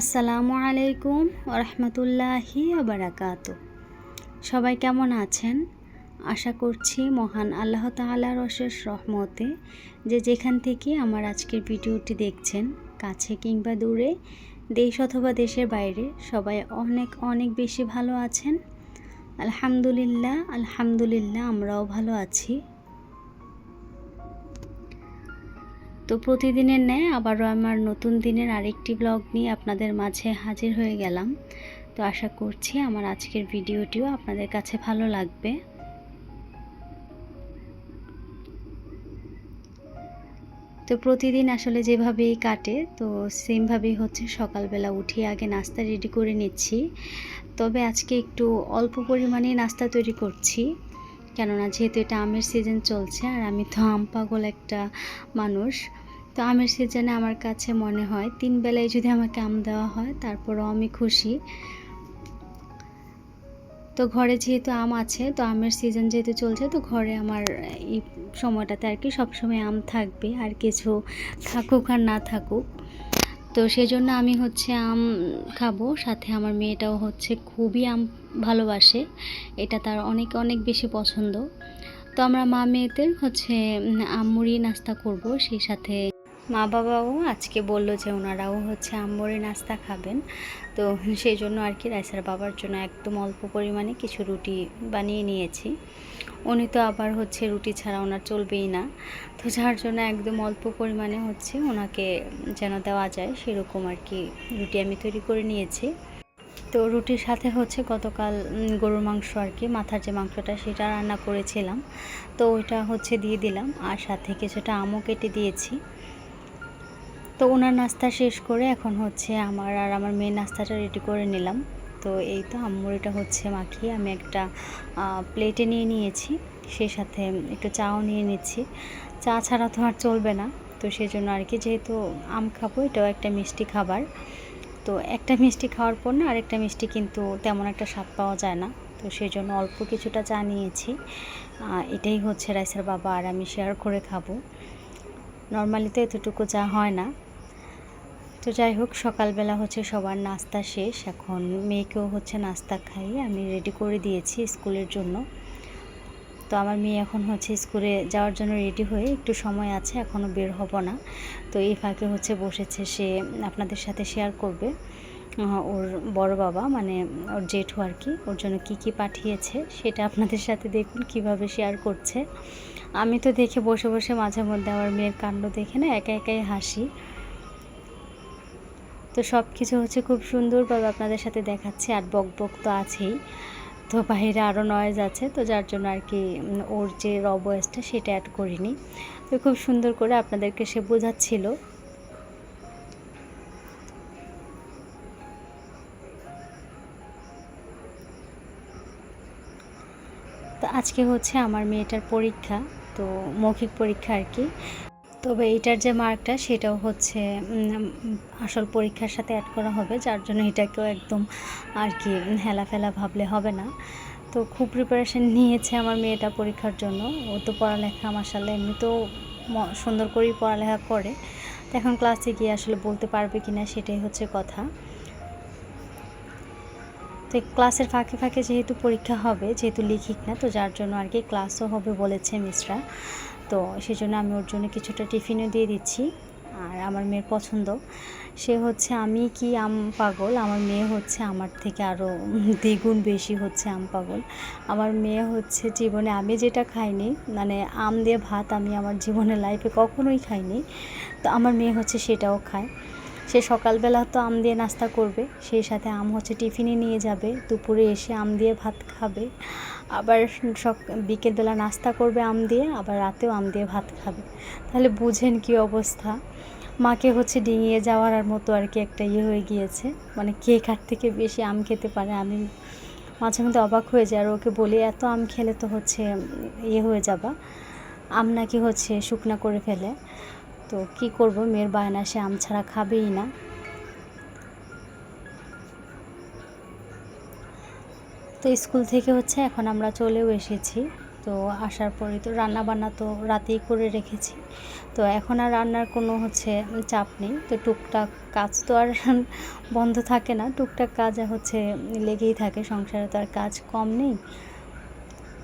আসসালামু আলাইকুম ওরহমতুল্লাহি বারাকাত সবাই কেমন আছেন? আশা করছি মহান আল্লাহ তাআলার অশেষ রহমতে যে যেখান থেকে আমার আজকের ভিডিওটি দেখছেন, কাছে কিংবা দূরে, দেশ অথবা দেশের বাইরে, সবাই অনেক অনেক বেশি ভালো আছেন। আলহামদুলিল্লাহ আলহামদুলিল্লাহ, আমরাও ভালো আছি। তো প্রতিদিনের ন্যায় আবারও আমার নতুন দিনের আরেকটি ব্লগ নিয়ে আপনাদের মাঝে হাজির হয়ে গেলাম। তো আশা করছি আমার আজকের ভিডিওটিও আপনাদের কাছে ভালো লাগবে। তো প্রতিদিন আসলে যেভাবেই কাটে, তো সেমভাবেই হচ্ছে, সকালবেলা উঠে আগে নাস্তা রেডি করে নিচ্ছি। তবে আজকে একটু অল্প পরিমাণে নাস্তা তৈরি করছি, কেননা যেহেতু এটা আমের সিজন চলছে, আর আমি তো আম পাগল একটা মানুষ তো আমের সিজনে আমার কাছে মনে হয় তিন বেলায় যদি আমাকে আম দেওয়া হয়, তারপরও আমি খুশি। তো ঘরে যেহেতু আম আছে, তো আমের সিজন যেহেতু চলছে, তো ঘরে আমার এই সময়টাতে আর কি সবসময় আম থাকবে, আর কিছু থাকুক আর না থাকুক। তো সেই জন্য আমি হচ্ছে আম খাব, সাথে আমার মেয়েটাও হচ্ছে খুবই আম ভালোবাসে, এটা তার অনেক অনেক বেশি পছন্দ। তো আমরা মা মেয়েদের হচ্ছে আমুড়ি নাস্তা করব, সেই সাথে মা বাবাও আজকে বলল যে ওনারাও হচ্ছে আমুড়ি নাস্তা খাবেন। তো সেই জন্য আর কি রাইসার বাবার জন্য একদম অল্প পরিমাণে কিছু রুটি বানিয়ে নিয়েছি। উনি তো আবার হচ্ছে রুটি ছাড়া ওনার চলবেই না। তো যার জন্য একদম অল্প পরিমাণে হচ্ছে ওনাকে যেন দেওয়া যায় সেরকম আর কি রুটি আমি তৈরি করে নিয়েছি। তো রুটির সাথে হচ্ছে গতকাল গরুর মাংস আর কি, মাথার যে মাংসটা সেটা রান্না করেছিলাম। তো ওইটা হচ্ছে দিয়ে দিলাম আর সাথে কিছুটা আমও কেটে দিয়েছি। তো ওনার নাস্তা শেষ করে এখন হচ্ছে আমার আর আমার মেয়ের নাস্তাটা রেডি করে নিলাম। তো এই তো আম্মুরিটা হচ্ছে মাখিয়ে আমি একটা প্লেটে নিয়ে নিয়েছি, সেই সাথে একটু চাও নিয়ে নিচ্ছি। চা ছাড়া তো আর চলবে না, তো সেই জন্য আর কি, যেহেতু আম খাব, এটাও একটা মিষ্টি খাবার। তো একটা মিষ্টি খাওয়ার পর না, আরেকটা মিষ্টি কিন্তু তেমন একটা স্বাদ পাওয়া যায় না, তো সেই জন্য অল্প কিছুটা চা নিয়েছি। এটাই হচ্ছে রাইসের বাবা আর আমি শেয়ার করে খাব। নর্মালি তো এতটুকু চা হয় না তো যাই হোক, সকালবেলা হচ্ছে সবার নাস্তা শেষ। এখন মেয়েকেও হচ্ছে নাস্তা খাই আমি রেডি করে দিয়েছি স্কুলের জন্য। তো আমার মেয়ে এখন হচ্ছে স্কুলে যাওয়ার জন্য রেডি হয়ে একটু সময় আছে এখনও বের হব না। তো এই ফাঁকে হচ্ছে বসেছে সে আপনাদের সাথে শেয়ার করবে। ওর বড় বাবা মানে ওর জেঠু আর কি, ওর জন্য কি কি পাঠিয়েছে সেটা আপনাদের সাথে দেখুন কীভাবে শেয়ার করছে। আমি তো দেখে বসে বসে মাঝে মধ্যে আমার মেয়ের কাণ্ড দেখে না, একা একাই হাসি। তো সব কিছু হচ্ছে খুব সুন্দরভাবে আপনাদের সাথে দেখাচ্ছে আর বক বক তো আছেই। তো বাইরে আরও নয়েজ আছে, তো যার জন্য আর কি ওর যে র বয়েসটা সেটা অ্যাড করিনি। তো খুব সুন্দর করে আপনাদেরকে সে বোঝাচ্ছিল। তো আজকে হচ্ছে আমার মেয়েটার পরীক্ষা, তো মৌখিক পরীক্ষা আর কি। তবে এটার যে মার্কটা সেটাও হচ্ছে আসল পরীক্ষার সাথে অ্যাড করা হবে, যার জন্য এটাকেও একদম আর কি হেলাফেলা ভাবলে হবে না। তো খুব প্রিপারেশান নিয়েছে আমার মেয়েটা পরীক্ষার জন্য। ও তো পড়ালেখা মাসাল্লাহ এমনিতেও সুন্দর করেই পড়ালেখা করে। তো এখন ক্লাসে গিয়ে আসলে বলতে পারবে কি না সেটাই হচ্ছে কথা। তো ক্লাসের ফাঁকে ফাঁকে যেহেতু পরীক্ষা হবে, যেহেতু লিখিক না, তো যার জন্য আর কি ক্লাসও হবে বলেছে মিসরা তো সেজন্য আমি ওর জন্য কিছুটা টিফিনও দিয়ে দিচ্ছি, আর আমার মেয়ের পছন্দ। সে হচ্ছে আমি কি আম পাগল? আমার মেয়ে হচ্ছে আমার থেকে আরও দ্বিগুণ বেশি হচ্ছে আম পাগল। আমার মেয়ে হচ্ছে জীবনে আমি যেটা খাইনি মানে আম দিয়ে ভাত আমি আমার জীবনের লাইফে কখনোই খাইনি, তো আমার মেয়ে হচ্ছে সেটাও খায়। সে সকালবেলা তো আম দিয়ে নাস্তা করবে, সেই সাথে আম হচ্ছে টিফিনে নিয়ে যাবে, দুপুরে এসে আম দিয়ে ভাত খাবে। আবার সক, বিকেলবেলা নাস্তা করবে আম দিয়ে, আবার রাতেও আম দিয়ে ভাত খাবে। তাহলে বুঝেন কি অবস্থা। মাকে হচ্ছে ডিঙিয়ে যাওয়ার আর মতো আর কি একটা ইয়ে হয়ে গিয়েছে। মানে কে কার থেকে বেশি আম খেতে পারে আমি মাঝে মধ্যে অবাক হয়ে যায় আর ওকে বলি, এত আম খেলে তো হচ্ছে ইয়ে হয়ে যাবা। আম নাকি হচ্ছে শুকনা করে ফেলে। তো কি করব? মেয়ের বায়না সে আম ছাড়া খাবেই না। তো স্কুল থেকে হচ্ছে এখন আমরা চলেও এসেছি। তো আসার পরে তো রান্না বান্না তো রাতেই করে রেখেছি। তো এখন আর রান্নার কোনো হচ্ছে চাপ নেই। তো টুকটাক কাজ তো আর বন্ধ থাকে না। টুকটাক কাজ হচ্ছে লেগেই থাকে, সংসারে তো আর কাজ কম নেই।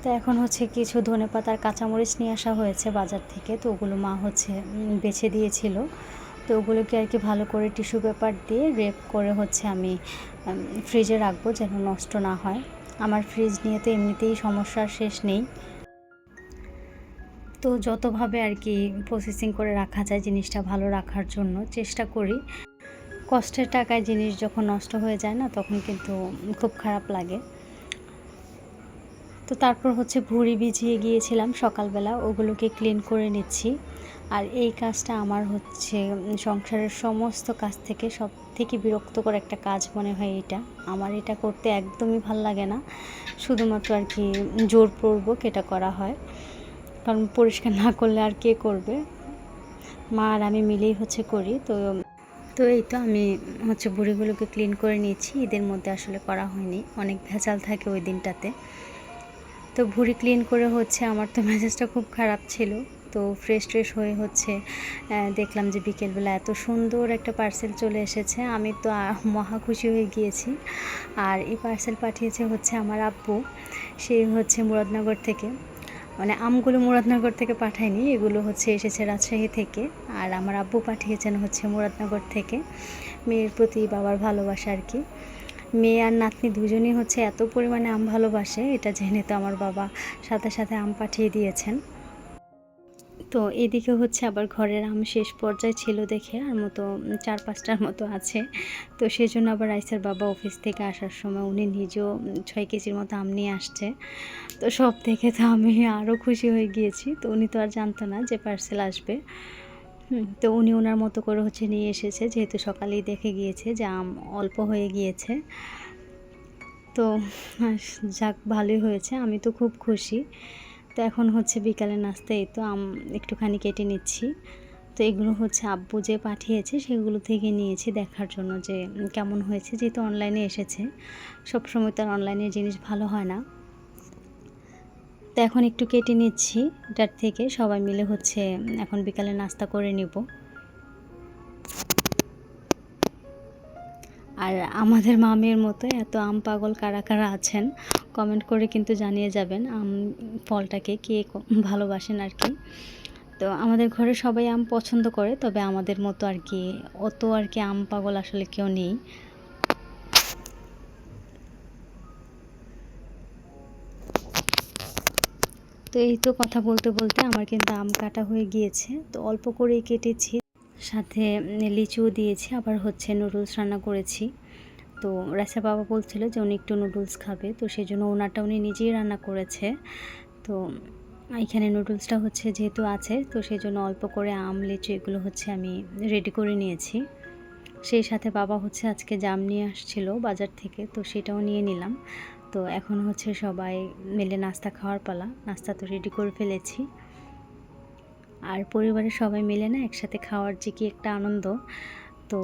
তো এখন হচ্ছে কিছু ধনে পাতার কাঁচামরিচ নিয়ে আসা হয়েছে বাজার থেকে। তো ওগুলো মা হচ্ছে বেছে দিয়েছিল। তো ওগুলোকে আর কি ভালো করে টিস্যু পেপার দিয়ে রেপ করে হচ্ছে আমি ফ্রিজে রাখব যেন নষ্ট না হয়। আমার ফ্রিজ নিয়ে তো এমনিতেই সমস্যার শেষ নেই। তো যতভাবে আর কি প্রসেসিং করে রাখা যায় জিনিসটা ভালো রাখার জন্য চেষ্টা করি। কষ্টের টাকায় জিনিস যখন নষ্ট হয়ে যায় না, তখন কিন্তু খুব খারাপ লাগে। তো তারপর হচ্ছে ভুড়ি ভিজিয়ে গিয়েছিলাম সকালবেলা, ওগুলোকে ক্লিন করে নিচ্ছি। আর এই কাজটা আমার হচ্ছে সংসারের সমস্ত কাজ থেকে সব থেকে বিরক্তকর একটা কাজ মনে হয় এটা। আমার এটা করতে একদমই ভালো লাগে না। শুধুমাত্র আর কি জোরপূর্বক এটা করা হয়। কারণ পরিষ্কার না করলে আর কে করবে? মা আর আমি মিলেই হচ্ছে করি। তো তো এই তো আমি হচ্ছে বুড়িগুলোকে ক্লিন করে নিয়েছি। ঈদের মধ্যে আসলে করা হয়নি। অনেক ভেজাল থাকে ওই দিনটাতে। তো ভুড়ি ক্লিন করে হচ্ছে, আমার তো মেজাজটা খুব খারাপ ছিল। তো ফ্রেশ ট্রেশ হয়ে হচ্ছে দেখলাম যে বিকেলবেলা এত সুন্দর একটা পার্সেল চলে এসেছে। আমি তো মহা খুশি হয়ে গিয়েছি। আর এই পার্সেল পাঠিয়েছে হচ্ছে আমার আব্বু। সে হচ্ছে মুরাদনগর থেকে। মানে আমগুলো মুরাদনগর থেকে পাঠায়নি, এগুলো হচ্ছে এসেছে রাজশাহী থেকে। আর আমার আব্বু পাঠিয়েছেন হচ্ছে মুরাদনগর থেকে। মেয়ের প্রতি বাবার ভালোবাসা আর কি। মেয়ে আর নাতনি দুজনেই হচ্ছে এত পরিমাণে আম ভালোবাসে, এটা জেনে তো আমার বাবা সাথে সাথে আম পাঠিয়ে দিয়েছেন। তো এদিকে হচ্ছে আবার ঘরের আম শেষ পর্যায়ে ছিল দেখে আর মতো চার পাঁচটার মতো আছে। তো সেই জন্য আবার রাইসের বাবা অফিস থেকে আসার সময় উনি নিজেও ছয় কেজির মতো আম নিয়ে আসছে। তো সব দেখে তো আমি আরও খুশি হয়ে গিয়েছি। তো উনি তো আর জানতো না যে পার্সেল আসবে। তো উনি ওনার মতো করে হচ্ছে নিয়ে এসেছে। যেহেতু সকালেই দেখে গিয়েছে যে আম অল্প হয়ে গিয়েছে। তো যাক, ভালোই হয়েছে। আমি তো খুব খুশি। তো এখন হচ্ছে বিকালে নাস্তা এই তো আম একটুখানি কেটে নিচ্ছি। তো এগুলো হচ্ছে আব্বু যে পাঠিয়েছে সেগুলো থেকে নিয়েছি দেখার জন্য যে কেমন হয়েছে। যেহেতু অনলাইনে এসেছে, সবসময় তো আর অনলাইনের জিনিস ভালো হয় না। তো এখন একটু কেটে নিচ্ছি, এটার থেকে সবাই মিলে হচ্ছে এখন বিকালে নাস্তা করে নিব। আর আমাদের মামের মতো এত আম পাগল কারা কারা আছেন কমেন্ট করে কিন্তু জানিয়ে যাবেন আম ফলটাকে কে, ভালোবাসেন আর কি। তো আমাদের ঘরে সবাই আম পছন্দ করে, তবে আমাদের মতো আর কি, অত আর কি আম পাগল আসলে কেউ নেই। তো এই তো কথা বলতে বলতে আমার কিন্তু আম কাটা হয়ে গিয়েছে, তো অল্প করেই কেটেছি। সাথে লিচুও দিয়েছি, আবার হচ্ছে নুডলস রান্না করেছি। তো রাসা বাবা বলছিল যে উনি একটু নুডলস খাবে, তো সেই জন্য ওনারটা উনি নিজেই রান্না করেছে। তো এখানে নুডলসটা হচ্ছে যেহেতু আছে, তো সেই জন্য অল্প করে আম, লিচু এগুলো হচ্ছে আমি রেডি করে নিয়েছি। সেই সাথে বাবা হচ্ছে আজকে জাম নিয়ে আসছিল বাজার থেকে, তো সেটাও নিয়ে নিলাম। তো এখন হচ্ছে সবাই মিলে নাস্তা খাওয়ার পালা, নাস্তা তো রেডি করে ফেলেছি। আর পরিবারের সবাই মিলে না একসাথে খাওয়ার যে কি একটা আনন্দ, তো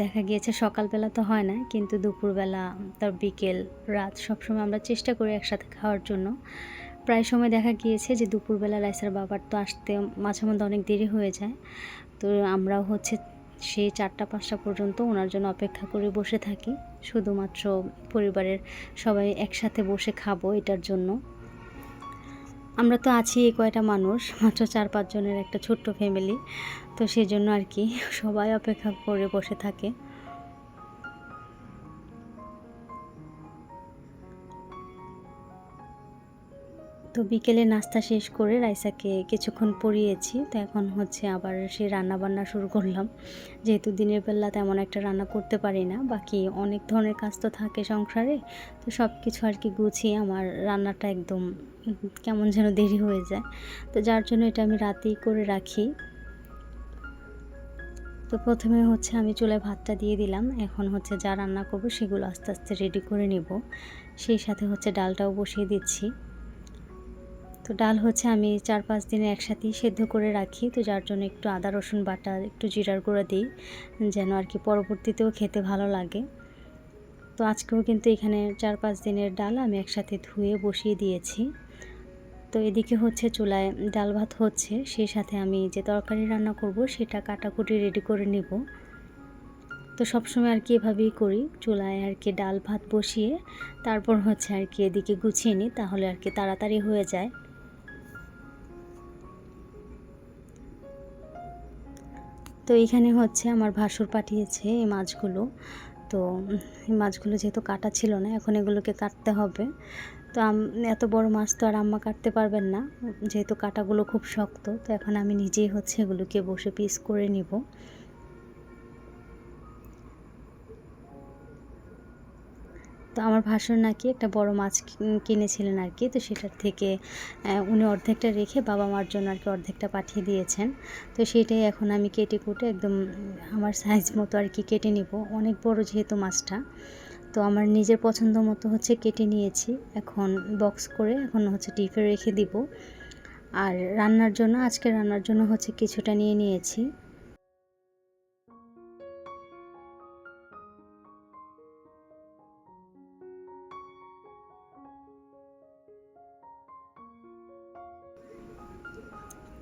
দেখা গিয়েছে সকালবেলা তো হয় না, কিন্তু দুপুরবেলা, তার বিকেল, রাত সবসময় আমরা চেষ্টা করি একসাথে খাওয়ার জন্য। প্রায় সময় দেখা গিয়েছে যে দুপুরবেলা রাইসার বাবার তো আসতে মাঝে মধ্যে অনেক দেরি হয়ে যায়, তো আমরাও হচ্ছে সেই চারটা, পাঁচটা পর্যন্ত ওনার জন্য অপেক্ষা করে বসে থাকি। শুধুমাত্র পরিবারের সবাই একসাথে বসে খাব এটার জন্য। আমরা তো আছি এই কয়টা মানুষ, মাত্র চার পাঁচজনের একটা ছোট্ট ফ্যামিলি তো সেই জন্য আর কি সবাই অপেক্ষা করে বসে থাকে। তো বিকেলে নাস্তা শেষ করে রাইসাকে কিছুক্ষণ পরিয়েছি তো এখন হচ্ছে আবার সে রান্না বান্না শুরু করলাম। যেহেতু দিনের বেলা তেমন একটা রান্না করতে পারি না, বাকি অনেক ধরনের কাজ তো থাকে সংসারে, তো সব কিছু আর কি গুছিয়ে আমার রান্নাটা একদম কেমন যেন দেরি হয়ে যায়। তো যার জন্য এটা আমি রাতেই করে রাখি। তো প্রথমে হচ্ছে আমি চুলায় ভাতটা দিয়ে দিলাম। এখন হচ্ছে যা রান্না করব সেগুলো আস্তে আস্তে রেডি করে নেব। সেই সাথে হচ্ছে ডালটাও বসিয়ে দিচ্ছি। তো ডাল হচ্ছে আমি চার পাঁচ দিনে একসাথেই সেদ্ধ করে রাখি। তো যার জন্য একটু আদা, রসুন বাটা, একটু জিরার গুঁড়া দিই, যেন আর কি পরবর্তীতেও খেতে ভালো লাগে। তো আজকেও কিন্তু এখানে চার পাঁচ দিনের ডাল আমি একসাথে ধুয়ে বসিয়ে দিয়েছি। তো এদিকে হচ্ছে চুলায় ডাল ভাত হচ্ছে, সেই সাথে আমি যে তরকারি রান্না করব সেটা কাটাকুটি রেডি করে নেব। তো সবসময় আর কি এভাবেই করি, চুলায় আর কি ডাল ভাত বসিয়ে, তারপর হচ্ছে আর কি এদিকে গুছিয়ে নিই, তাহলে আর কি তাড়াতাড়ি হয়ে যায়। তো এইখানে হচ্ছে আমার ভাসুর পাঠিয়েছে এই মাছগুলো। তো এই মাছগুলো যেহেতু কাটা ছিল না, এখন এগুলোকে কাটতে হবে। তো এত বড় মাছ তো আর আম্মা কাটতে পারবেন না। যেহেতু কাটাগুলো খুব শক্ত, তো এখন আমি নিজেই হচ্ছে এগুলোকে বসে পিস করে নিব। তো আমার ভাসুর নাকি একটা বড় মাছ কিনেছিলেন আর কি তো সেটার থেকে উনি অর্ধেকটা রেখে বাবা মার জন্য আর কি অর্ধেকটা পাঠিয়ে দিয়েছেন। তো সেটাই এখন আমি কেটে কুটে একদম আমার সাইজ মতো আর কি কেটে নিব। অনেক বড় যেহেতু মাছটা। তো আমার নিজের পছন্দ মতো হচ্ছে কেটে নিয়েছি। এখন বক্স করে এখন হচ্ছে ডিপে রেখে দিব। আর রান্নার জন্য, আজকে রান্নার জন্য হচ্ছে কিছুটা নিয়ে নিয়েছি।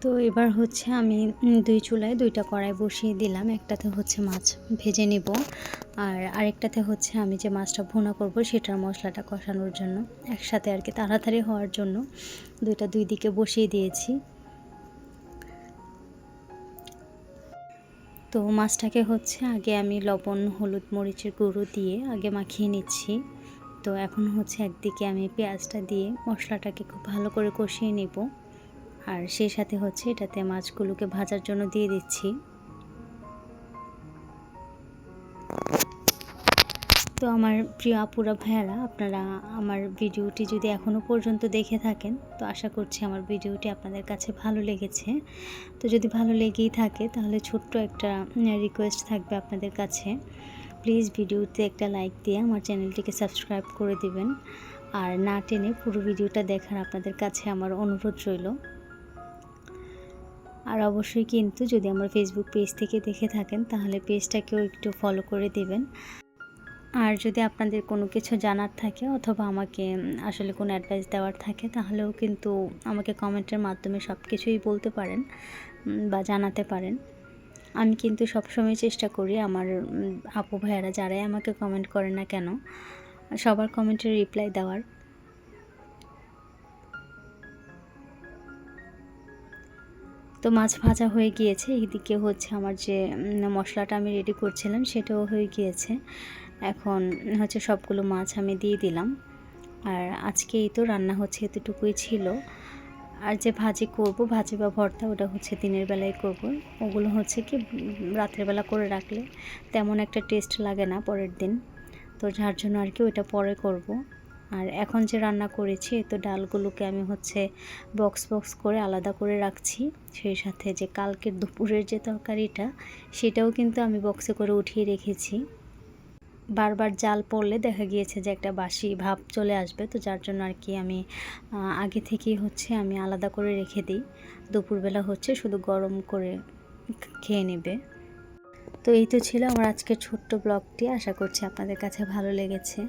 তো এবার হচ্ছে আমি দুই চুলায় দুইটা কড়াই বসিয়ে দিলাম। একটাতে হচ্ছে মাছ ভেজে নেব। আর আরেকটাতে হচ্ছে আমি যে মাছটা ভুনা করব সেটার মশলাটা কষানোর জন্য। একসাথে আর কি তাড়াতাড়ি হওয়ার জন্য দুইটা দুই দিকে বসিয়ে দিয়েছি। তো মাছটাকে হচ্ছে আগে আমি লবণ, হলুদ, মরিচের গুঁড়ো দিয়ে আগে মাখিয়ে নিচ্ছি। তো এখন হচ্ছে একদিকে আমি পেঁয়াজটা দিয়ে মশলাটাকে খুব ভালো করে কষিয়ে নেব। আর সেই সাথে হচ্ছে এটাতে মাছগুলোকে ভাজার জন্য দিয়ে দিচ্ছি। তো আমার প্রিয় আপুরা ভাইয়ারা, আপনারা আমার ভিডিওটি যদি এখনও পর্যন্ত দেখে থাকেন, তো আশা করছি আমার ভিডিওটি আপনাদের কাছে ভালো লেগেছে। তো যদি ভালো লেগেই থাকে, তাহলে ছোট্ট একটা রিকোয়েস্ট থাকবে আপনাদের কাছে। প্লিজ ভিডিওতে একটা লাইক দিয়ে আমার চ্যানেলটিকে সাবস্ক্রাইব করে দিবেন। আর না টেনে পুরো ভিডিওটা দেখার আপনাদের কাছে আমার অনুরোধ রইল। আর অবশ্যই কিন্তু যদি আমার ফেসবুক পেজ থেকে দেখে থাকেন, তাহলে পেজটাকেও একটু ফলো করে দেবেন। আর যদি আপনাদের কোনো কিছু জানার থাকে অথবা আমাকে আসলে কোনো অ্যাডভাইস দেওয়ার থাকে, তাহলেও কিন্তু আমাকে কমেন্টের মাধ্যমে সব কিছুই বলতে পারেন বা জানাতে পারেন। আমি কিন্তু সবসময় চেষ্টা করি আমার আপু ভাইয়ারা যারাই আমাকে কমেন্ট করে না কেন, সবার কমেন্টের রিপ্লাই দেওয়ার। তো মাছ ভাজা হয়ে গিয়েছে। এদিকে হচ্ছে আমার যে মশলাটা আমি রেডি করছিলাম সেটাও হয়ে গিয়েছে। এখন হচ্ছে সবগুলো মাছ আমি দিয়ে দিলাম। আর আজকে এই তো রান্না হচ্ছে এতটুকুই ছিল। আর যে ভাজি করব, ভাজি বা ভর্তা ওটা হচ্ছে দিনের বেলায় করব। ওগুলো হচ্ছে কি রাতের বেলা করে রাখলে তেমন একটা টেস্ট লাগে না পরের দিন। তো যার জন্য আর কি ওইটা পরে করব। আর এখন যে রান্না করেছি, তো ডালগুলোকে আমি হচ্ছে বক্স বক্স করে আলাদা করে রাখছি। সেই সাথে যে কালকের দুপুরের যে তরকারিটা, সেটাও কিন্তু আমি বক্সে করে উঠিয়ে রেখেছি। বারবার জাল পড়লে দেখা গিয়েছে যে একটা বাসি ভাব চলে আসবে, তো যার জন্য আর কি আমি আগে থেকেই হচ্ছে আমি আলাদা করে রেখে দিই। দুপুরবেলা হচ্ছে শুধু গরম করে খেয়ে নেবে। তো এই তো ছিল আমার আজকের ছোট্ট ব্লগটি। আশা করছি আপনাদের কাছে ভালো লেগেছে।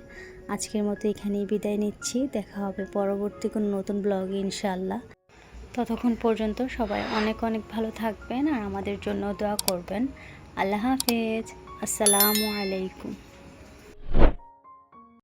আজকের মতো এখানেই বিদায় নিচ্ছি। দেখা হবে পরবর্তী কোনো নতুন ব্লগে ইনশাল্লাহ ততক্ষণ পর্যন্ত সবাই অনেক অনেক ভালো থাকবেন আর আমাদের জন্য দোয়া করবেন। আল্লাহ হাফেজ। আসসালামু আলাইকুম।